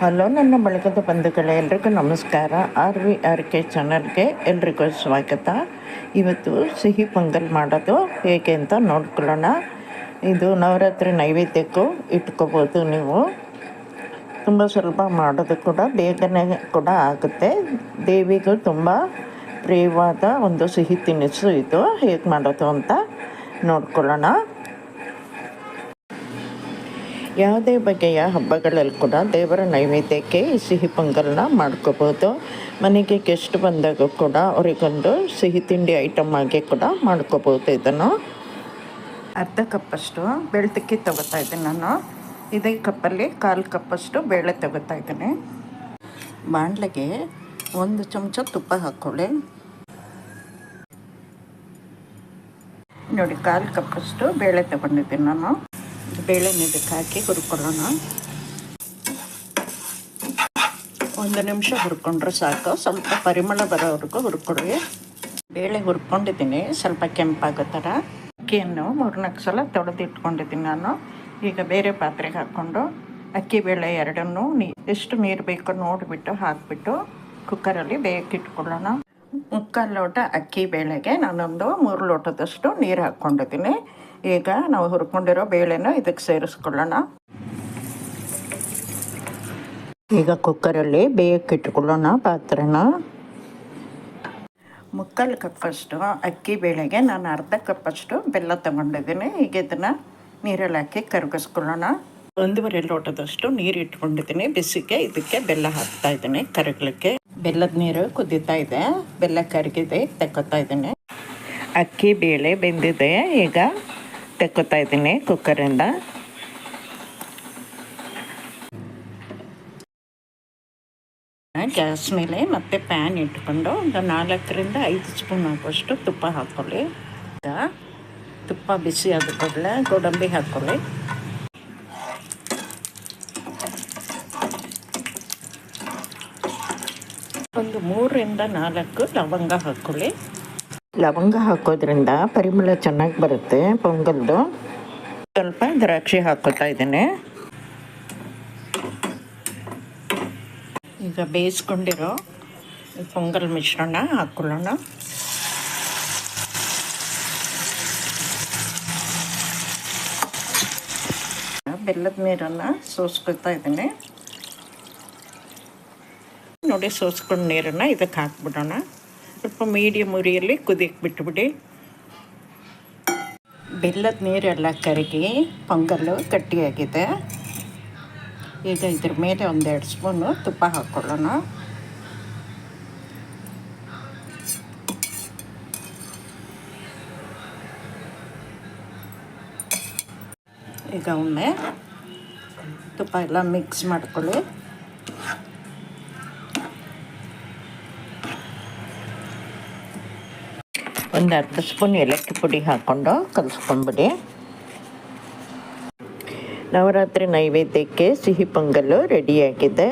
Hello, ನನ್ನ ಬಳಗದ ಬಂಧುಗಳೇ, ಎಲ್ರಿಗೂ ನಮಸ್ಕಾರ. ಆರ್ ವಿ ಆರ್ ಕೆ ಚಾನಲ್ಗೆ ಎಲ್ರಿಗೂ ಸ್ವಾಗತ. ಇವತ್ತು ಸಿಹಿ ಪೊಂಗಲ್ ಮಾಡೋದು ಹೇಗೆ ಅಂತ ನೋಡ್ಕೊಳ್ಳೋಣ. ಇದು ನವರಾತ್ರಿ ನೈವೇದ್ಯಕ್ಕೂ ಇಟ್ಕೋಬೋದು ನೀವು. ತುಂಬ ಸ್ವಲ್ಪ ಮಾಡೋದು ಕೂಡ, ಬೇಗನೆ ಕೂಡ ಆಗುತ್ತೆ. ದೇವಿಗೂ ತುಂಬ ಪ್ರಿಯವಾದ ಒಂದು ಸಿಹಿ ತಿನಿಸು ಇದು. ಹೇಗೆ ಮಾಡೋದು ಅಂತ ನೋಡ್ಕೊಳ್ಳೋಣ. ಯಾವುದೇ ಬಗೆಯ ಹಬ್ಬಗಳಲ್ಲಿ ಕೂಡ ದೇವರ ನೈವೇದ್ಯಕ್ಕೆ ಸಿಹಿ ಪೊಂಗಲ್ನ ಮಾಡ್ಕೋಬೋದು. ಮನೆಗೆ ಗೆಸ್ಟ್ ಬಂದಾಗ ಕೂಡ ಅವರಿಗೊಂದು ಸಿಹಿ ತಿಂಡಿ ಐಟಮ್ ಆಗಿ ಕೂಡ ಮಾಡ್ಕೋಬೋದು ಇದನ್ನು. ಅರ್ಧ ಕಪ್ಪಷ್ಟು ಬೆಳ್ತಕ್ಕಿ ತಗೋತಾ ಇದ್ದೀನಿ ನಾನು. ಇದೇ ಕಪ್ಪಲ್ಲಿ ಕಾಲು ಕಪ್ಪಷ್ಟು ಬೇಳೆ ತಗೋತಾ ಇದ್ದೀನಿ. ಬಾಣಲೆಗೆ ಒಂದು ಚಮಚ ತುಪ್ಪ ಹಾಕ್ಕೊಳ್ಳಿ. ನೋಡಿ ಕಾಲು ಕಪ್ಪಷ್ಟು ಬೇಳೆ ತಗೊಂಡಿದ್ದೀನಿ ನಾನು. ಬೇಳೆ ಇದಕ್ಕೆ ಹಾಕಿ ಹುರ್ಕೊಳ್ಳೋಣ. ಒಂದು ನಿಮಿಷ ಹುರ್ಕೊಂಡ್ರೆ ಸಾಕು. ಸ್ವಲ್ಪ ಪರಿಮಳ ಬರೋವರೆಗೂ ಹುರ್ಕೊಳ್ಳಿ. ಬೇಳೆ ಹುರ್ಕೊಂಡಿದ್ದೀನಿ. ಸ್ವಲ್ಪ ಕೆಂಪಾಗೋ ಥರ. ಅಕ್ಕಿಯನ್ನು ಮೂರ್ನಾಲ್ಕು ಸಲ ತೊಳೆದಿಟ್ಕೊಂಡಿದ್ದೀನಿ ನಾನು. ಈಗ ಬೇರೆ ಪಾತ್ರೆಗೆ ಹಾಕ್ಕೊಂಡು ಅಕ್ಕಿ ಬೇಳೆ ಎರಡನ್ನೂ ನೀ, ಎಷ್ಟು ನೀರು ಬೇಕೋ ನೋಡಿಬಿಟ್ಟು ಹಾಕಿಬಿಟ್ಟು ಕುಕ್ಕರಲ್ಲಿ ಬೇಯಕ್ಕೆ ಮುಕ್ಕಾಲು ಲೋಟ ಅಕ್ಕಿ ಬೇಳೆಗೆ ನಾನೊಂದು ಮೂರು ಲೋಟದಷ್ಟು ನೀರು ಹಾಕ್ಕೊಂಡಿದ್ದೀನಿ. ಈಗ ನಾವು ಹುರ್ಕೊಂಡಿರೋ ಬೇಳೆನ ಇದಕ್ಕೆ ಸೇರಿಸ್ಕೊಳ್ಳೋಣ. ಈಗ ಕುಕ್ಕರಲ್ಲಿ ಬೇಯಕ್ಕೆ ಇಟ್ಕೊಳ್ಳೋಣ ಪಾತ್ರೆನ. ಮುಕ್ಕಾಲು ಕಪ್ಪಷ್ಟು ಅಕ್ಕಿ ಬೇಳೆಗೆ, ನಾನು ಅರ್ಧ ಕಪ್ಪಷ್ಟು ಬೆಲ್ಲ ತಗೊಂಡಿದ್ದೀನಿ. ಈಗ ಇದನ್ನು ನೀರಲ್ಲಿ ಹಾಕಿ ಕರಗಿಸ್ಕೊಳ್ಳೋಣ. ಒಂದೂವರೆ ಲೋಟದಷ್ಟು ನೀರು ಇಟ್ಕೊಂಡಿದ್ದೀನಿ. ಬಿಸಿಗೆ ಇದಕ್ಕೆ ಬೆಲ್ಲ ಹಾಕ್ತಾ ಇದ್ದೀನಿ ಕರಗಲಿಕ್ಕೆ. ಬೆಲ್ಲದ ನೀರು ಕುದೀತಾ ಇದೆ. ಬೆಲ್ಲ ಕರಗಿದೆ, ತಕ್ಕೊತಾ ಇದ್ದೀನಿ. ಅಕ್ಕಿ, ಬೇಳೆ ಬೆಂದಿದೆ. ಈಗ ತೆಕ್ಕೋತಾ ಇದ್ದೀನಿ ಕುಕ್ಕರಿಂದ. ಗ್ಯಾಸ್ ಮೇಲೆ ಮತ್ತೆ ಪ್ಯಾನ್ ಇಟ್ಕೊಂಡು ಒಂದು ನಾಲ್ಕರಿಂದ ಐದು ಸ್ಪೂನ್ ಆಗುವಷ್ಟು ತುಪ್ಪ ಹಾಕ್ಕೊಳ್ಳಿ. ಈಗ ತುಪ್ಪ ಬಿಸಿ ಆದ ಕೂಡಲೇ ಗೋಡಂಬಿ ಹಾಕ್ಕೊಳ್ಳಿ. ಒಂದು ಮೂರರಿಂದ ನಾಲ್ಕು ಲವಂಗ ಹಾಕ್ಕೊಳ್ಳಿ. ಲವಂಗ ಹಾಕೋದ್ರಿಂದ ಪರಿಮಳ ಚೆನ್ನಾಗಿ ಬರುತ್ತೆ ಪೊಂಗಲ್ದು. ಸ್ವಲ್ಪ ದ್ರಾಕ್ಷಿ ಹಾಕೋತಾ ಇದ್ದೀನಿ. ಈಗ ಬೇಯಿಸ್ಕೊಂಡಿರೋ ಪೊಂಗಲ್ ಮಿಶ್ರಣ ಹಾಕ್ಕೊಳ್ಳೋಣ ಬೆಲ್ಲದ ನೀರನ್ನು ಸೋಸ್ಕೊಳ್ತಾ ಇದ್ದೀನಿ. ನೋಡಿ ಸೋಸ್ಕೊಂಡು ನೀರನ್ನು ಇದಕ್ಕೆ ಹಾಕ್ಬಿಡೋಣ. ಸ್ವಲ್ಪ ಮೀಡಿಯಮ್ ಉರಿಯಲ್ಲಿ ಕುದಿಯಕ್ಕೆ ಬಿಟ್ಬಿಡಿ ಬೆಲ್ಲದ ನೀರೆಲ್ಲ ಕರಗಿ ಪೊಂಗಲ್ಲು ಗಟ್ಟಿಯಾಗಿದೆ. ಈಗ ಇದ್ರ ಮೇಲೆ ಒಂದೆರಡು ಸ್ಪೂನು ತುಪ್ಪ ಹಾಕ್ಕೊಳ್ಳೋಣ ಈಗ ಒಮ್ಮೆ ತುಪ್ಪ ಎಲ್ಲ ಮಿಕ್ಸ್ ಮಾಡ್ಕೊಳ್ಳಿ. ಒಂದು ಅರ್ಧ ಸ್ಪೂನ್ ಏಲಕ್ಕಿ ಪುಡಿ ಹಾಕ್ಕೊಂಡು ಕಲಿಸ್ಕೊಂಡ್ಬಿಡಿ ನವರಾತ್ರಿ ನೈವೇದ್ಯಕ್ಕೆ ಸಿಹಿ ಪೊಂಗಲ್ಲು ರೆಡಿಯಾಗಿದೆ.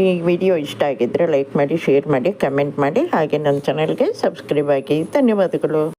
ಈ ವಿಡಿಯೋ ಇಷ್ಟ ಆಗಿದ್ದರೆ ಲೈಕ್ ಮಾಡಿ, ಶೇರ್ ಮಾಡಿ, ಕಮೆಂಟ್ ಮಾಡಿ. ಹಾಗೆ ನನ್ನ ಚಾನಲ್ಗೆ ಸಬ್ಸ್ಕ್ರೈಬ್ ಆಗಿ. ಧನ್ಯವಾದಗಳು.